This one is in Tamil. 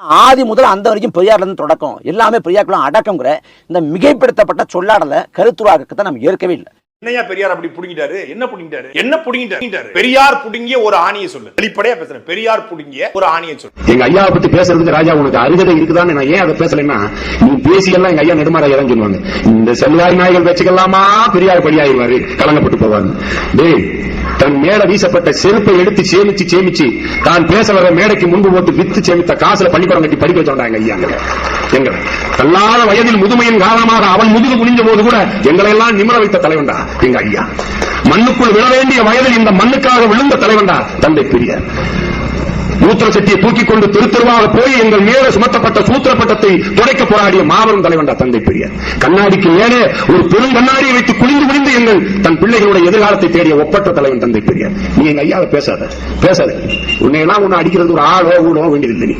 ஆதி முதல் அந்த வரைக்கும் பெரியார்ல இருந்து தொடக்கம். எல்லாமே பெரியாருக்குள்ள அடக்கங்கிற இந்த மிகைப்படுத்தப்பட்ட சொல்லாடலை கருத்துருவாக்கத்தை நம்ம ஏற்கவே இல்லை. என்னையா பெரியார் அப்படி புடுங்கிட்டாரு? என்ன புடுங்கிட்டாரு? என்ன புடுங்கிட்டாரு? பெரியார் புடுங்கிய ஒரு ஆணியை சொல்லு. வெளிப்படையா பேசுறேன். பெரியார் புடுங்கிய ஒரு ஆணியை சொல்லு. எங்க ஐயாவை பத்தி பேசுறதுக்கு ராஜா உனக்கு அருகதை இருக்குதான்னு நான் ஏன் அதை பேசலைன்னா நீ பேசியெல்லாம் எங்க ஐயா நெடுமாறா தான் சொல்லுவாங்க இந்த செல்வாய் நாய்கள் வச்சுக்கலாமா பெரியார் படியாயிருவாரு கலங்கப்பட்டு போவாங்க டேய் தன் மேல வீசப்பட்ட செருப்பை எடுத்து சேமிச்சு சேமிச்சு தான் பேச வர மேடைக்கு முன்பு போட்டு வித்து சேமித்த காசுல பள்ளிக்கூடம் கட்டி படிக்க வச்சோண்டா ஐயா எங்க? தள்ளாத வயதில் முதுமையின் காரணமாக அவன் முதுகு குனிஞ்ச போது கூட எங்களை எல்லாம் நிமிர வைத்த தலைவன்டா எங்க ஐயா. மண்ணுக்குள் விழ வேண்டிய வயதில் இந்த மண்ணுக்காக விழுந்த தலைவன்டா தந்தை பெரியார். மூத்திர சட்டியை தூக்கி கொண்டு திருத்தருவாக போய் எங்கள் மேல சுமத்தப்பட்ட சூத்திர பட்டத்தை துடைக்க போராடிய மாபெரும் தலைவன்டா தந்தை பெரியார். கண்ணாடிக்கு மேலே ஒரு பெரும் கண்ணாடியை வைத்து குளிந்து குனிந்து தன் பிள்ளைகளுடைய எதிர்காலத்தை தேடிய ஒப்பற்ற தலைவன் தந்தை பெரியார். நீ எங்க ஐயாவை பேசாத. பேசாத. உன்னை எல்லாம் உன்னை அடிக்கிறது ஒரு ஆளோ ஊடோ வேண்டியது நீ.